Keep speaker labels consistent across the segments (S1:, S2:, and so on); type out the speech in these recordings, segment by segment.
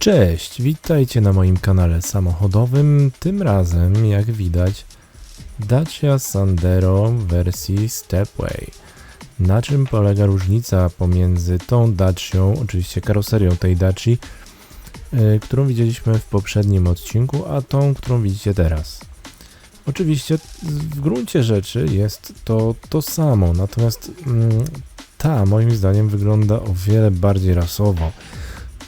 S1: Cześć, witajcie na moim kanale samochodowym. Tym razem, jak widać, Dacia Sandero wersji Stepway. Na czym polega różnica pomiędzy tą Dacią, oczywiście karoserią tej Daci, yy, którą widzieliśmy w poprzednim odcinku, a tą, którą widzicie teraz? Oczywiście w gruncie rzeczy jest to to samo, natomiast mm, ta moim zdaniem wygląda o wiele bardziej rasowo.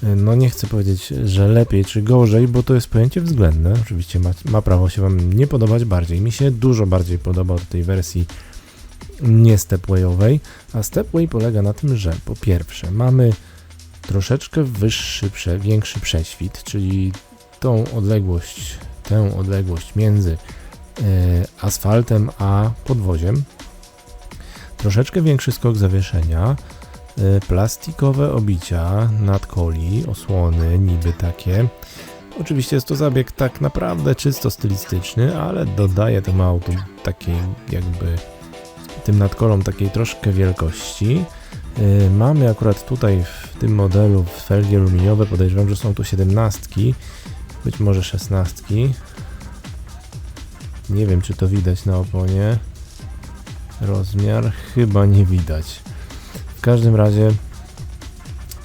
S1: No nie chcę powiedzieć, że lepiej czy gorzej, bo to jest pojęcie względne. Oczywiście ma, ma prawo się Wam nie podobać bardziej. Mi się dużo bardziej podoba od tej wersji nie stepwayowej, a stepway polega na tym, że po pierwsze mamy troszeczkę wyższy, większy prześwit, czyli tą odległość, tę odległość między y, asfaltem a podwoziem. Troszeczkę większy skok zawieszenia, plastikowe obicia nadkoli, osłony niby takie. Oczywiście jest to zabieg tak naprawdę czysto stylistyczny, ale dodaje temu autu takiej jakby tym nadkolom takiej troszkę wielkości. Yy, mamy akurat tutaj w tym modelu felgi aluminiowe, podejrzewam, że są tu 17, być może 16. Nie wiem, czy to widać na oponie. Rozmiar chyba nie widać. W każdym razie,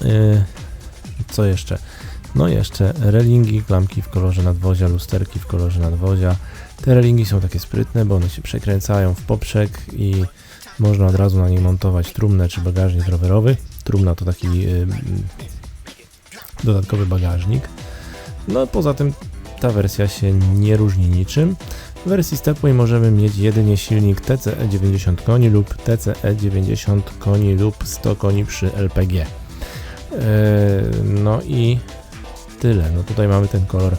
S1: yy, co jeszcze? No jeszcze relingi, klamki w kolorze nadwozia, lusterki w kolorze nadwozia. Te relingi są takie sprytne, bo one się przekręcają w poprzek i można od razu na nie montować trumnę czy bagażnik rowerowy. Trumna to taki yy, dodatkowy bagażnik. No poza tym ta wersja się nie różni niczym. W wersji Stepway możemy mieć jedynie silnik TCE 90 koni lub TCE 90 koni lub 100 koni przy LPG. Eee, no i tyle. No tutaj mamy ten kolor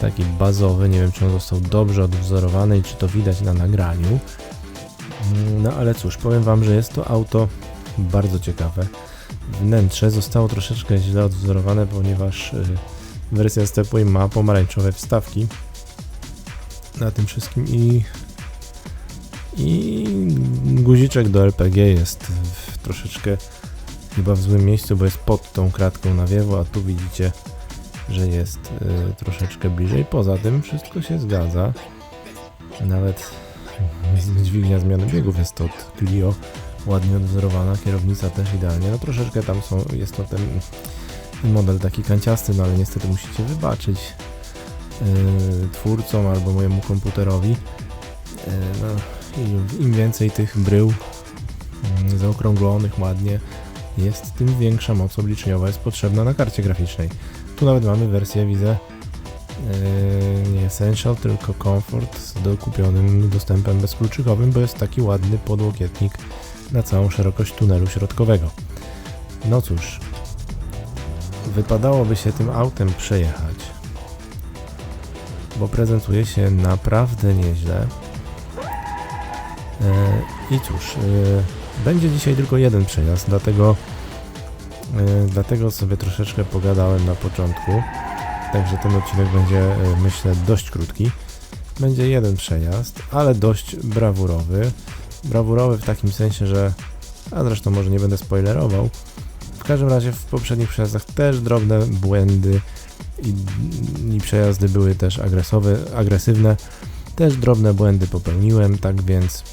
S1: taki bazowy. Nie wiem, czy on został dobrze odwzorowany i czy to widać na nagraniu. No ale cóż, powiem Wam, że jest to auto bardzo ciekawe. Wnętrze zostało troszeczkę źle odwzorowane, ponieważ y, wersja Stepway ma pomarańczowe wstawki na tym wszystkim i i guziczek do LPG jest w, troszeczkę chyba w złym miejscu, bo jest pod tą kratką nawiewu, a tu widzicie, że jest y, troszeczkę bliżej. Poza tym wszystko się zgadza. Nawet dźwignia zmiany biegów jest od Clio ładnie odwzorowana, kierownica też idealnie. No troszeczkę tam są, jest to ten model taki kanciasty, no ale niestety musicie wybaczyć. Y, twórcom albo mojemu komputerowi. Y, no, Im więcej tych brył mm, zaokrąglonych ładnie jest, tym większa moc obliczeniowa jest potrzebna na karcie graficznej. Tu nawet mamy wersję, widzę, y, nie Essential, tylko Comfort z dokupionym dostępem bezkluczykowym, bo jest taki ładny podłokietnik na całą szerokość tunelu środkowego. No cóż, wypadałoby się tym autem przejechać bo prezentuje się naprawdę nieźle. E, I cóż, e, będzie dzisiaj tylko jeden przejazd, dlatego, e, dlatego sobie troszeczkę pogadałem na początku. Także ten odcinek będzie, myślę, dość krótki. Będzie jeden przejazd, ale dość brawurowy. Brawurowy w takim sensie, że. A zresztą może nie będę spoilerował. W każdym razie w poprzednich przejazdach też drobne błędy i, i przejazdy były też agresowe, agresywne. Też drobne błędy popełniłem, tak więc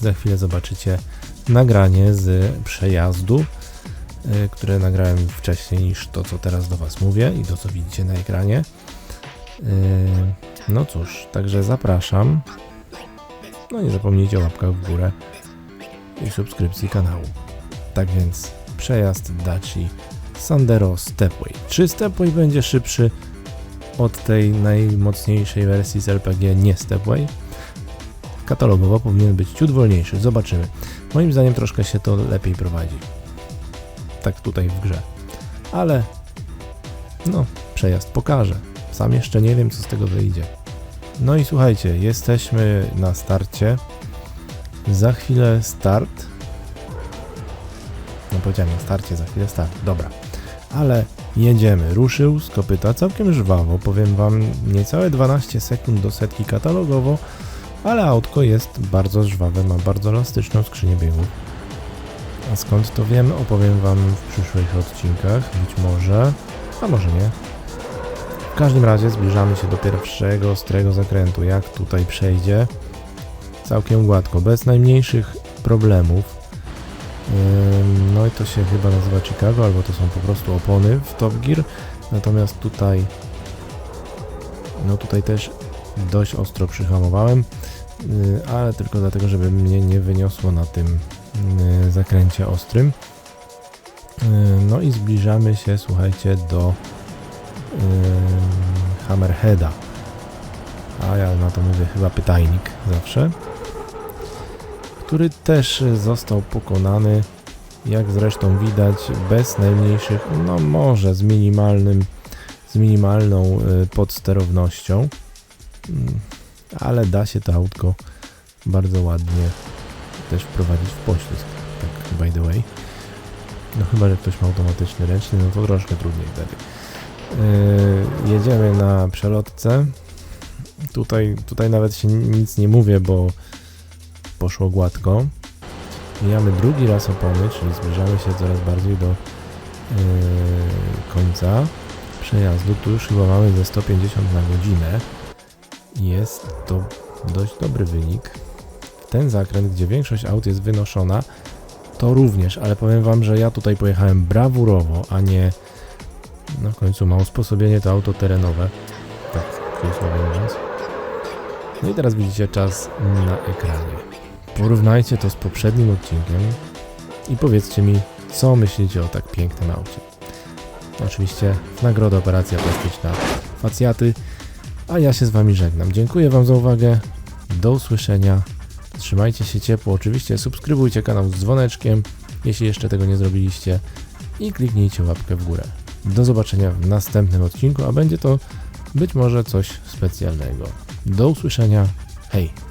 S1: za chwilę zobaczycie nagranie z przejazdu, y, które nagrałem wcześniej niż to, co teraz do Was mówię i to, co widzicie na ekranie. Y, no cóż, także zapraszam. No nie zapomnijcie o łapkach w górę i subskrypcji kanału. Tak więc przejazd Daci Sandero Stepway. Czy Stepway będzie szybszy od tej najmocniejszej wersji z LPG nie Stepway? Katalogowo powinien być ciut wolniejszy, zobaczymy. Moim zdaniem troszkę się to lepiej prowadzi. Tak tutaj w grze. Ale no, przejazd pokaże. Sam jeszcze nie wiem, co z tego wyjdzie. No i słuchajcie, jesteśmy na starcie. Za chwilę start. No powiedziałem na starcie, za chwilę start. Dobra ale jedziemy. Ruszył z kopyta całkiem żwawo, powiem wam niecałe 12 sekund do setki katalogowo, ale autko jest bardzo żwawe, ma bardzo elastyczną skrzynię biegów. A skąd to wiem, opowiem wam w przyszłych odcinkach, być może. a może nie. W każdym razie zbliżamy się do pierwszego ostrego zakrętu. Jak tutaj przejdzie? Całkiem gładko, bez najmniejszych problemów. No i to się chyba nazywa Chicago, albo to są po prostu opony w Top Gear. Natomiast tutaj, no tutaj też dość ostro przyhamowałem, yy, ale tylko dlatego, żeby mnie nie wyniosło na tym yy, zakręcie ostrym. Yy, No i zbliżamy się, słuchajcie, do Hammerheada. A ja na to mówię chyba pytajnik zawsze. Który też został pokonany, jak zresztą widać, bez najmniejszych, no może z minimalnym, z minimalną y, podsterownością. Mm, Ale da się to autko bardzo ładnie też wprowadzić w poślizg, tak by the way. No chyba, że ktoś ma automatyczny ręczny, no to troszkę trudniej wtedy. Yy, jedziemy na przelotce. Tutaj, tutaj nawet się nic nie mówię, bo poszło gładko. Mijamy drugi raz opony, czyli zbliżamy się coraz bardziej do yy, końca przejazdu. Tu już chyba mamy ze 150 na godzinę. Jest to dość dobry wynik. Ten zakręt, gdzie większość aut jest wynoszona, to również, ale powiem Wam, że ja tutaj pojechałem brawurowo, a nie w końcu ma usposobienie to auto terenowe. Tak, cudzysłowie mówiąc. No i teraz widzicie czas na ekranie. Porównajcie to z poprzednim odcinkiem i powiedzcie mi, co myślicie o tak pięknym aucie. Oczywiście w nagrodę operacja plastyczna facjaty, a ja się z Wami żegnam. Dziękuję Wam za uwagę, do usłyszenia, trzymajcie się ciepło, oczywiście subskrybujcie kanał z dzwoneczkiem, jeśli jeszcze tego nie zrobiliście i kliknijcie łapkę w górę. Do zobaczenia w następnym odcinku, a będzie to być może coś specjalnego. Do usłyszenia. Hej!